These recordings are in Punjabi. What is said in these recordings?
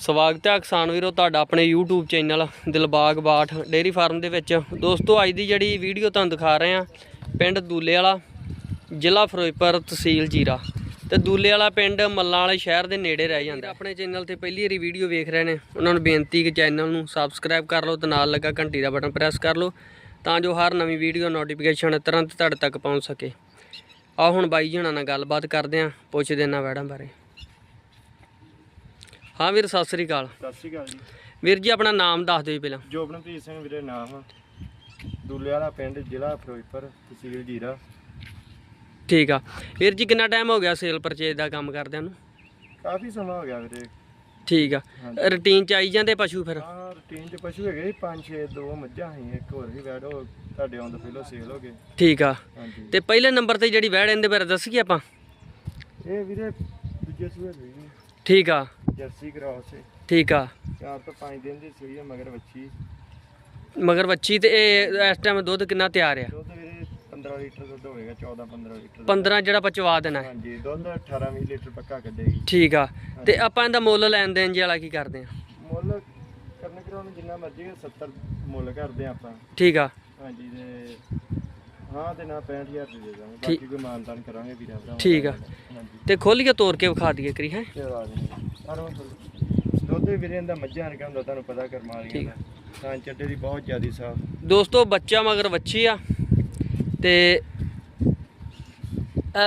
ਸਵਾਗਤ ਹੈ ਕਿਸਾਨ ਵੀਰੋ, ਤੁਹਾਡਾ ਆਪਣੇ YouTube channel Dilbagh Bath dairy farm ਦੇ ਵਿੱਚ। ਦੋਸਤੋ, ਅੱਜ ਦੀ ਜਿਹੜੀ ਵੀਡੀਓ ਤੁਹਾਨੂੰ ਦਿਖਾ ਰਹੇ ਆ ਪਿੰਡ ਦੂਲੇ ਵਾਲਾ ਜ਼ਿਲ੍ਹਾ ਫਿਰੋਜ਼ਪੁਰ ਤਹਿਸੀਲ ਜੀਰਾ। ਤੇ ਦੂਲੇ ਵਾਲਾ ਪਿੰਡ ਮੱਲਾਂ ਵਾਲੇ ਸ਼ਹਿਰ ਦੇ ਨੇੜੇ ਰਹਿ ਜਾਂਦਾ ਆਪਣੇ ਚੈਨਲ ਤੇ ਪਹਿਲੀ ਵਾਰੀ ਵੀਡੀਓ ਵੇਖ ਰਹੇ ਨੇ, ਉਹਨਾਂ ਨੂੰ ਬੇਨਤੀ ਕਿ ਚੈਨਲ ਨੂੰ ਸਬਸਕ੍ਰਾਈਬ ਕਰ ਲਓ ਤੇ ਨਾਲ ਲੱਗਾ ਘੰਟੀ ਦਾ ਬਟਨ ਪ੍ਰੈਸ ਕਰ ਲਓ, ਤਾਂ ਜੋ ਹਰ ਨਵੀਂ ਵੀਡੀਓ ਨੋਟੀਫਿਕੇਸ਼ਨ ਤੁਰੰਤ ਤੁਹਾਡੇ ਤੱਕ ਪਹੁੰਚ ਸਕੇ। ਆ ਹੁਣ ਬਾਈ ਜਣਾ ਨਾਲ ਗੱਲਬਾਤ ਕਰਦੇ ਆਂ ਪੁੱਛਦੇ ਇਹਨਾਂ ਵੈੜਾਂ ਬਾਰੇ। ਹਾਂ ਵੀਰ ਸਤਿ ਸ੍ਰੀ ਅਕਾਲ। ਸਤਿ ਸ਼੍ਰੀ ਅਕਾਲ ਜੀ। ਵੀਰ ਜੀ ਆਪਣਾ ਨਾਮ ਦੱਸ ਦਿਓ ਜੀ ਪਹਿਲਾਂ। ਜੋਬਨਪ੍ਰੀਤ ਸਿੰਘ ਵੀਰੇ ਨਾਮ। ਆ ਦੁੱਲੇ ਵਾਲਾ ਪਿੰਡ ਜ਼ਿਲ੍ਹਾ ਫਿਰੋਜ਼ਪੁਰ ਤਹਿਸੀਲ ਜੀਰਾ। ਠੀਕ ਆ। ਵੀਰ ਜੀ ਕਿੰਨਾ ਟਾਈਮ ਹੋ ਗਿਆ ਸੇਲ ਪਰਚੇਜ ਦਾ ਕੰਮ ਕਰਦਿਆਂ ਨੂੰ? ਕਾਫੀ ਸਮਾਂ ਹੋ ਗਿਆ ਵੀਰੇ। ਠੀਕ ਆ। ਹਾਂਜੀ। ਰੂਟੀਨ ਚ ਆਈ ਜਾਂਦੇ ਪਸ਼ੂ ਫਿਰ? ਹਾਂ ਰੂਟੀਨ ਚ ਪਸ਼ੂ ਹੈਗੇ ਸੀ, ਪੰਜ ਛੇ ਦੋ ਮੱਝਾਂ ਸੀ ਇੱਕ ਹੋਰ ਵੀ ਵੈੜ ਉਹ ਤੁਹਾਡੇ ਆਉਣ ਤੋਂ ਪਹਿਲਾਂ ਸੇਲ ਹੋ ਗਏ। ਠੀਕ ਆ। ਹਾਂਜੀ। ਤੇ ਪਹਿਲੇ ਨੰਬਰ ਤੇ ਜਿਹੜੀ ਵੈੜ ਇਹਦੇ ਬਾਰੇ ਦੱਸੀਏ ਆਪਾਂ? ਇਹ ਵੀਰੇ ਦੂਜੇ ਸੂਏ ਹੋਈ ਠੀਕ ਆ। ਜਰਸੀ ਕਰਾਸ ਹੈ ਠੀਕ ਆ। ਚਾਰ ਤੋਂ ਪੰਜ ਦਿਨ ਦੀ ਸੂਈ ਹੈ ਮਗਰ ਵੱਛੀ। ਮਗਰ ਬੱਚੀ ਤੇ ਇਹ ਇਸ ਟਾਈਮ ਦੁੱਧ ਕਿੰਨਾ ਤਿਆਰ ਆ? ਦੁੱਧ ਵੀਰੇ 15 ਲੀਟਰ ਦੁੱਧ ਹੋਵੇਗਾ 14 15 ਲੀਟਰ 15 ਜਿਹੜਾ ਪਚਵਾ ਦੇਣਾ। ਹੈ ਹਾਂਜੀ ਦੁੱਧ 18 20 ਲੀਟਰ ਪੱਕਾ ਕੱਢੇਗੀ। ਠੀਕ ਆ। ਤੇ ਆਪਾਂ ਇਹਦਾ ਮੁੱਲ ਲੈਣ ਦੇਣ ਜੀ ਵਾਲਾ ਕੀ ਕਰਦੇ ਆ? ਮੁੱਲ ਕਰਨ ਕਰਾਉਣ ਜਿੰਨਾ ਮਰਜ਼ੀ ਹੈ, 70 ਮੁੱਲ ਕਰਦੇ ਹਾਂ ਆਪਾਂ। ਠੀਕ ਆ। ਹਾਂਜੀ ਤੇ ਹਾਂ ਤੇ ਨਾ 65000 ਦੇ ਦੇ ਦਾਂਗੇ ਠੀਕ। ਬਾਕੀ ਕੋਈ ਮਾਨਤਾਨ ਕਰਾਂਗੇ ਵੀਰਾਂ ਭਰਾਵਾਂ ਠੀਕ ਆ। ਦਾ। ਹਾਂਜੀ। ਤੇ ਖੋਲ ਕੇ ਤੋੜ ਕੇ ਵਿਖਾ ਦਈਏ ਕਰੀ ਹੈ। ਆ ਦੁੱਧ ਵੀ ਵੀਰੇ ਦਾ ਮੱਝਾਂ ਵਰਗਾ ਹੁੰਦਾ ਤੁਹਾਨੂੰ ਪਤਾ ਕਰਮਾ ਠੀਕ। ਵਾਲੀਆਂ ਦਾ। ਤਾਂ ਚੱਡੇ ਦੀ ਬਹੁਤ ਜ਼ਿਆਦੀ ਸਾਫ਼। ਦੋਸਤੋ ਬੱਚਾ ਮਗਰ ਵੱਛੀ ਆ ਤੇ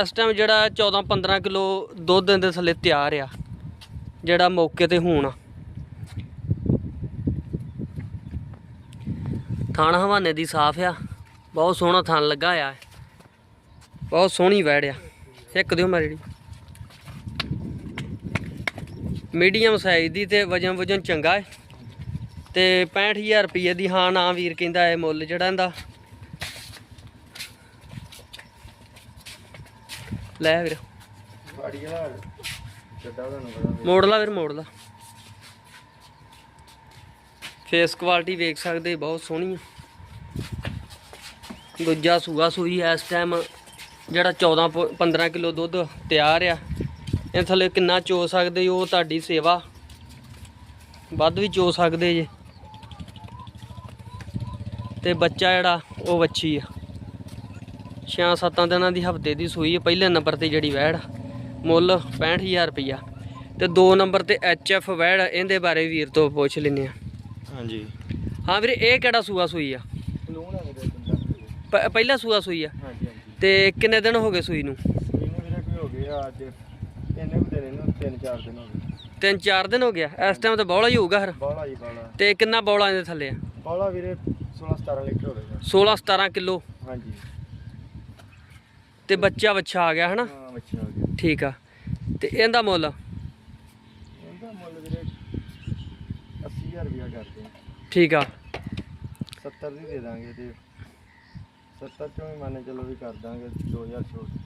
ਇਸ ਟਾਈਮ ਜਿਹੜਾ 14 15 ਕਿਲੋ ਦੁੱਧ ਦੇ ਥੱਲੇ ਤਿਆਰ ਆ ਜਿਹੜਾ ਮੌਕੇ ਤੇ ਹੋਣ। ਆ ਥਾਣ ਹਵਾਨੇ ਦੀ ਸਾਫ਼ ਆ ਬਹੁਤ ਸੋਹਣਾ ਥਾਣ ਲੱਗਾ ਆ। ਬਹੁਤ ਸੋਹਣੀ ਵੈੜ ਆ। ਇੱਕ ਦਿਓ ਮੇਰੀ। ਮੀਡੀਅਮ ਸਾਈਜ਼ ਦੀ ਤੇ ਵਜਨ ਵਜਨ ਚੰਗਾ ਹੈ ਤੇ 65000 ਰੁਪਏ ਦੀ ਹਾਂ ਨਾ ਵੀਰ ਕਹਿੰਦਾ ਇਹ ਮੁੱਲ ਜਿਹੜਾ ਇਹਦਾ। ਲੈ ਵੀਰ। ਬਾੜੀ ਵਾਲਾ ਚੱਡਾ ਮੋੜ ਲਾ ਵੀਰ, ਮੋੜ ਲਾ। ਫੇਸ ਕੁਆਲਿਟੀ ਵੇਖ ਸਕਦੇ, ਬਹੁਤ ਸੋਹਣੀ ਆ। ਦੂਜਾ ਸੂਆ ਸੂਈ ਇਸ ਟਾਈਮ ਜਿਹੜਾ 14 ਪ- 15 ਕਿਲੋ ਦੁੱਧ ਤਿਆਰ ਆ। ਇਹ ਥੱਲੇ ਕਿੰਨਾ ਚੋ ਸਕਦੇ ਹੋ ਉਹ ਤੁਹਾਡੀ ਸੇਵਾ। ਵੱਧ ਵੀ ਚੋ ਸਕਦੇ ਜੇ। ਤੇ ਬੱਚਾ ਜਿਹੜਾ ਉਹ ਵੱਛੀ ਆ। 6-7 ਦਿਨਾਂ ਦੀ ਹਫ਼ਤੇ ਦੀ ਸੂਈ ਹੈ ਪਹਿਲੇ ਨੰਬਰ ਤੇ ਜਿਹੜੀ ਵੈੜ ਮੁੱਲ 65000 ਰੁਪਈਆ। ਤੇ 2 ਨੰਬਰ ਤੇ ਐਫ ਵੈੜ ਇਹਦੇ ਬਾਰੇ ਵੀਰ ਤੋਂ ਪੁੱਛ ਲੈਨੇ ਆ ਹਾਂਜੀ। ਹਾਂ ਵੀਰੇ ਇਹ ਕਿਹੜਾ ਸੂਆ ਸੂਈ ਆ? ਪਹਿਲਾ ਸੂਆ ਸੂਈ ਆ। ਹਾਂਜੀ ਹਾਂਜੀ। ਤੇ ਕਿੰਨੇ ਦਿਨ ਹੋ ਗਏ ਸੂਈ ਨੂੰ? ਇਹਨੂੰ ਵੀਰੇ ਕੋਈ ਹੋ ਗਿਆ ਅੱਜ ਇਹਨੇ ਵੀ ਦਿਨ ਇਹਨੂੰ ਤਿੰਨ ਚਾਰ ਦਿਨ ਹੋ ਗਏ। ਤਿੰਨ ਚਾਰ ਦਿਨ ਹੋ ਗਿਆ। ਇਸ ਟਾਈਮ ਤਾਂ ਬੌਲਾ ਹੀ ਹੋਊਗਾ ਫਿਰ। ਬੌਲਾ ਜੀ ਬੌਲਾ। ਤੇ ਕਿੰਨਾ ਬੌਲਾ ਇਹਦੇ ਥੱਲੇ ਆ? ਬੌਲਾ ਵੀਰੇ 16 17 ਲੀਟਰ ਹੋਵੇਗਾ 16 17 ਕਿਲੋ। ਹਾਂਜੀ। ਤੇ ਬੱਚਾ ਵੱਛਾ ਆ ਗਿਆ ਹਨਾ? ਹਾਂ ਬੱਚਾ ਹੋ ਗਿਆ। ਠੀਕ ਆ। ਤੇ ਇਹਦਾ ਮੁੱਲ? ਇਹਦਾ ਮੁੱਲ ਵੀਰੇ 80000 ਰੁਪਇਆ ਕਰਦੇ ਆ। ਠੀਕ ਆ। 70 ਦੀ ਦੇ ਦਾਂਗੇ ਤੇ 70 ਚੋਂ ਵੀ ਮੰਨ ਚਲੋ ਵੀ ਕਰ ਦਾਂਗੇ 2000 ਛੋਟ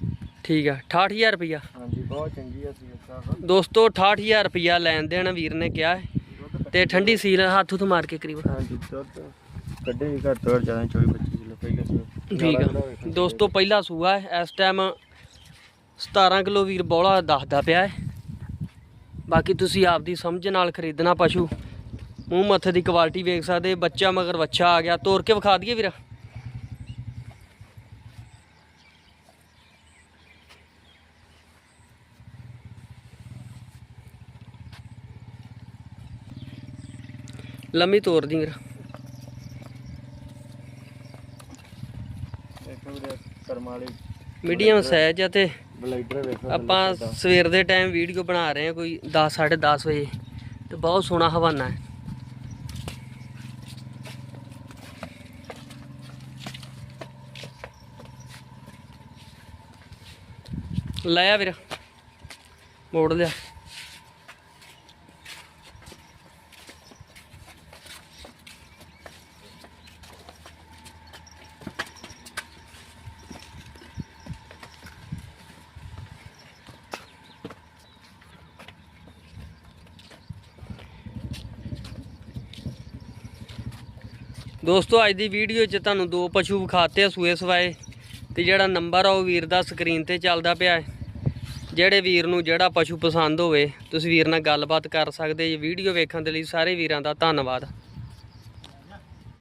ਠੀਕ ਆ 68000 ਰੁਪਈਆ। ਹਾਂਜੀ ਬਹੁਤ ਚੰਗੀ ਆ ਸੀ ਸਾਹਿਬ ਦੋਸਤੋ 68000 ਰੁਪਈਆ ਲੈਣ ਦੇਣ ਵੀਰ ਨੇ ਕਿਹਾ ਹੈ ਤੇ ਠੰਡੀ ਸੀਲ ਹੱਥ ਹੁੱਥ ਮਾਰ ਕੇ ਕਰੀਬ। ਹਾਂਜੀ ਦੁੱਧ ਕੱਢੇ ਵੀ ਘੱਟ ਤੋਂ ਘੱਟ ਜ਼ਿਆਦਾ 24 25 ਕਿਲੋ ਪਈ ਗਿਆ ਠੀਕ ਆ। ਦੋਸਤੋ ਪਹਿਲਾ ਸੂਆ ਹੈ ਇਸ ਟਾਈਮ 17 ਕਿਲੋ ਵੀਰ ਬੌਲਾ ਦੱਸਦਾ ਪਿਆ ਹੈ। ਬਾਕੀ ਤੁਸੀਂ ਆਪਦੀ ਸਮਝ ਨਾਲ ਖਰੀਦਣਾ ਪਸ਼ੂ। ਮੂੰਹ ਮੱਥੇ ਦੀ ਕੁਆਲਿਟੀ ਵੇਖ ਸਕਦੇ ਬੱਚਾ ਮਗਰ ਵੱਛਾ ਆ ਗਿਆ। ਤੋੜ ਕੇ ਵਿਖਾ ਦਈਏ ਵੀਰ। ਲੰਮੀ ਤੋੜ ਦੀ ਵਾਲੀ ਮੀਡੀਅਮ ਸਾਈਜ਼ ਆ ਤੇ ਆਪਾਂ ਸਵੇਰ ਦੇ ਟਾਈਮ ਵੀਡੀਓ ਬਣਾ ਰਹੇ ਹਾਂ ਕੋਈ 10 10:30 ਵਜੇ। ਤੇ ਬਹੁਤ ਸੋਹਣਾ ਹਵਾਨਾ ਹੈ। ਲੈ ਆ ਵੀਰ। ਮੋੜ ਲਿਆ। ਦੋਸਤੋ, ਅੱਜ ਦੀ ਵੀਡੀਓ 'ਚ ਤੁਹਾਨੂੰ ਦੋ ਪਸ਼ੂ ਵਿਖਾਤੇ ਆ ਸੂਏ ਸਵਾਏ ਤੇ ਜਿਹੜਾ ਨੰਬਰ ਆ ਉਹ ਵੀਰ ਦਾ ਸਕਰੀਨ ਤੇ ਚੱਲਦਾ ਪਿਆ ਹੈ। ਜਿਹੜੇ ਵੀਰ ਨੂੰ ਜਿਹੜਾ ਪਸ਼ੂ ਪਸੰਦ ਹੋਵੇ, ਤੁਸੀਂ ਵੀਰ ਨਾਲ ਗੱਲਬਾਤ ਕਰ ਸਕਦੇ ਜੀ ਵੀਡੀਓ ਵੇਖਣ ਦੇ ਲਈ ਸਾਰੇ ਵੀਰਾਂ ਦਾ ਧੰਨਵਾਦ।